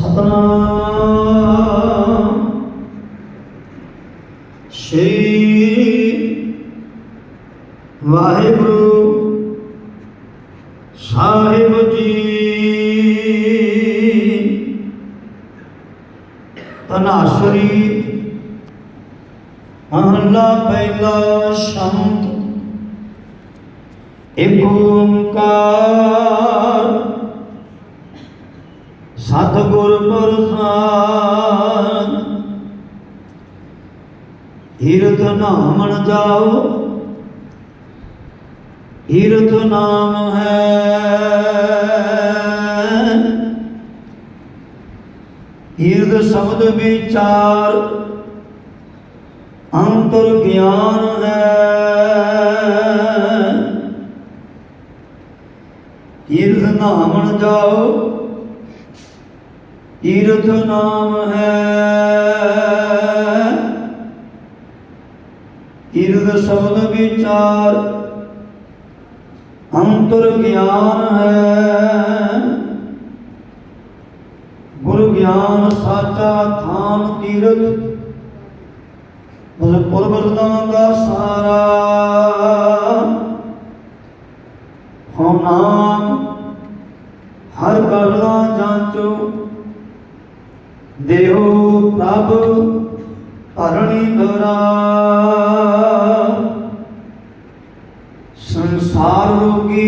ਸਤਨਾਮ। ਸ਼੍ਰੀ ਵਾਹਿਗੁਰੂ ਸਾਹਿਬ ਜੀ। ਤਨਾਸਰੀ ਮਹੱਲਾ ਪਹਿਲਾ ਸ਼ੰਤ ਏਕ ਓੰਕਾਰ। ਸਤਿਗੁਰ ਪ੍ਰਸਾਦ। ਹੀਰਤ ਨਾਮਣ ਜਾਓ। ਹੀਰਤ ਨਾਮ ਹੈ। ਹੀਰਤ ਸ਼ਬਦ ਵਿਚਾਰ ਅੰਤਰ ਗਿਆਨ ਹੈ। ਹੀਰਤ ਨਾਮਣ ਜਾਓ। ਹੀਰਤ ਨਾਮ ਹੈ। ਹੀਰਤ ਸ਼ਬਦ ਵਿਚਾਰ ਅੰਤਰ ਗਿਆਨ ਹੈ। ਗੁਰੂ ਗਿਆਨ ਸਾਚਾ ਥਾਨ ਤੀਰਥ, ਉਸ ਪੁਰਬਰਦਾਂ ਦਾ ਸਾਰਾ। ਹੋ ਨਾਮ, ਹਰ ਕਰਦਾ ਜਾਂਚੋ। ਦੇਹੋ ਪ੍ਰਭ ਧਰਣੀ ਦਰਾ। ਸੰਸਾਰ ਰੋਗੀ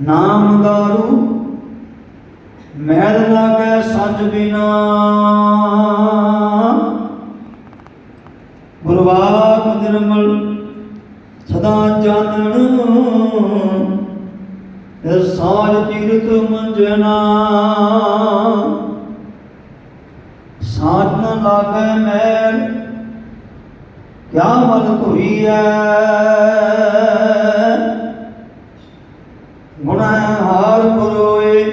ਨਾਮ ਦਾਰੂ, ਮਹਿਲ ਲਾਗੈ ਸੱਚ ਬਿਨਾ। ਗੁਰਵਾਕ ਨਿਰਮਲ ਸਦਾ ਜਾਣਨ ਇਹ ਸਾਜ ਤੀਰਥ ਮੰਜਨਾ। ਸਾਜ ਨ ਲਾਗੈ ਮੈਲ, ਕਿਆ ਮਨ ਧੋਈਐ ਗੁਣਾ ਹਾਰ ਪਰੋਏ,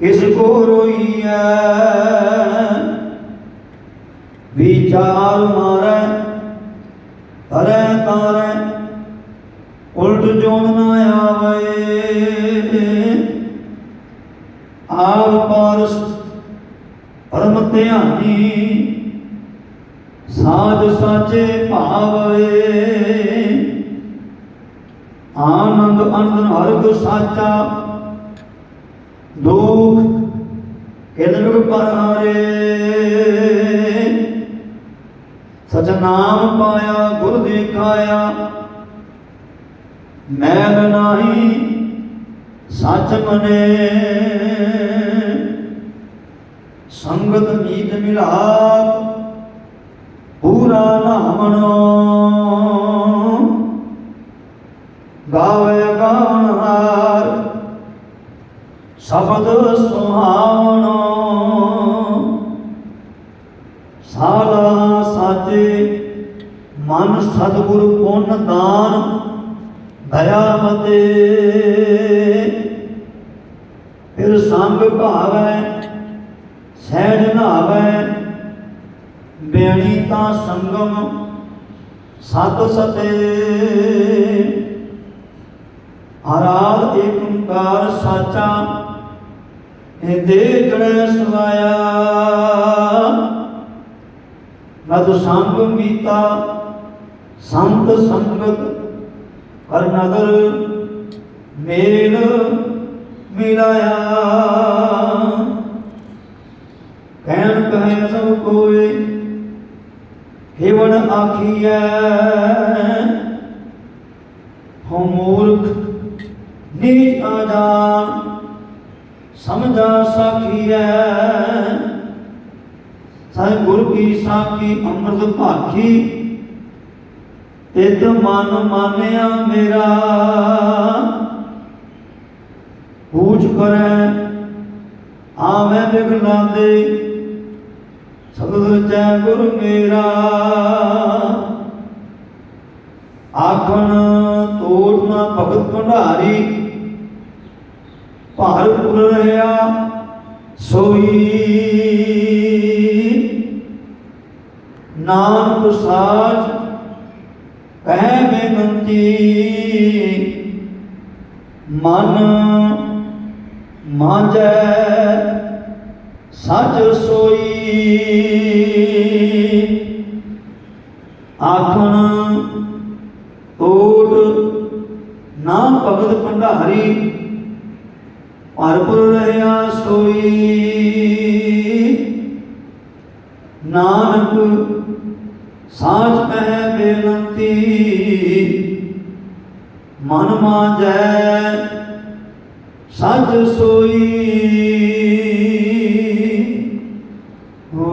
ਕਿਸ ਕੋ ਰੋਈਐ? ਵਿਚਾਰ ਮਾਰੈ, ਹਰੈ ਤਾਰੈ, ਉਲਟ ਜੋਨ ਨਾ ਆਵੇ। ਆਪ ਪਾਰਸ ਧਿਆਨੀ ਸਾਜ ਸਾਚੇ ਭਾਵੇ ਆਨੰਦ ਅਨੰਦ ਹਰਿ ਸਾਚਾ। ਦੁਖ ਕਿਦਨ ਪਰਹਾਰੇ। ਸਚ ਨਾਮ ਪਾਇਆ, ਗੁਰ ਦੇਖਾਇਆ। ਮੈਲ ਨਾਹੀ, ਸੱਚ ਮਨੇ। ਸੰਗਤ ਮੀਤ ਮਿਲਾਪ, ਪੂਰਾ ਨਾਮਣੋ। ਗਾਵੇ ਗਾਣਹਾਰ ਸ਼ਬਦ ਸੁਹਾਵਣੋ। ਸਾਲਾ ਸਾਚੇ ਮਨ ਸਤਿਗੁਰ ਪੁੰਨ ਦਾਨ ਦਇਆ ਮਤੇ। ਫਿਰ ਸੰਗ ਭਾਵੈ ਸਹਿਜ ਨਾਵੈ ਬੇਣੀ ਤਾਂ ਸੰਗਮ, ਸਤ ਸਤੇ। ਆਰਾਧ ਏਕ ਓੰਕਾਰ ਸਾਚਾ, ਇਹ ਦੇ ਜਣੈ ਸਵਾਇਆ। ਨਦ ਸੰਗ ਮੀਤਾ, ਸੰਤ ਸੰਗਤ, ਹਰ ਨਦਰ ਮੇਲ ਮਿਲਾਇਆ। ਕਹਿਣ ਸਭ ਕੋਏ, ਹੇਵਣ ਆਖੀਐ, ਹਉ ਮੂਰਖ, ਨੀਚ ਆਜਾਨ ਸਮਝਾ ਸਾਖੀਐ। ਸਾਈ ਗੁਰ ਕੀ ਸਾਖੀ, ਅੰਮ੍ਰਿਤ ਭਾਖੀ, ਤਿਤ ਮਨ ਮਾਨਿਆ ਮੇਰਾ। ਪੂਛ ਕਰੈ, ਆਵੇਂ ਬਿਗਲਾ ਦੇ ਸਬਦ ਜੈ ਗੁਰ ਮੇਰਾ। ਆਖਣ, ਤੋੜ ਨਾ ਭਗਤ ਭੰਡਾਰੀ। ਭਾਰ ਭਾਰਪੁਰ ਰਹਾ, ਸੋਈ। ਨਾਨਕ ਸਾਜ ਕਹਿ ਬੇਨੰਤੀ। ਮਨ ਮਾਂਜੈ ਸੱਚ ਸੋਈ ਆਖਣ, ਓਟ ਨਾ ਭਗਤ ਭੰਡਾਰੀ, ਭਰਪੁਰ ਰਹਿਆ ਸੋਈ। ਨਾਨਕ ਸਾਚ ਕਹਿ ਬੇਨੰਤੀ, ਮਨ ਮਾਂਜੈ ਸੱਚ ਸੋਈ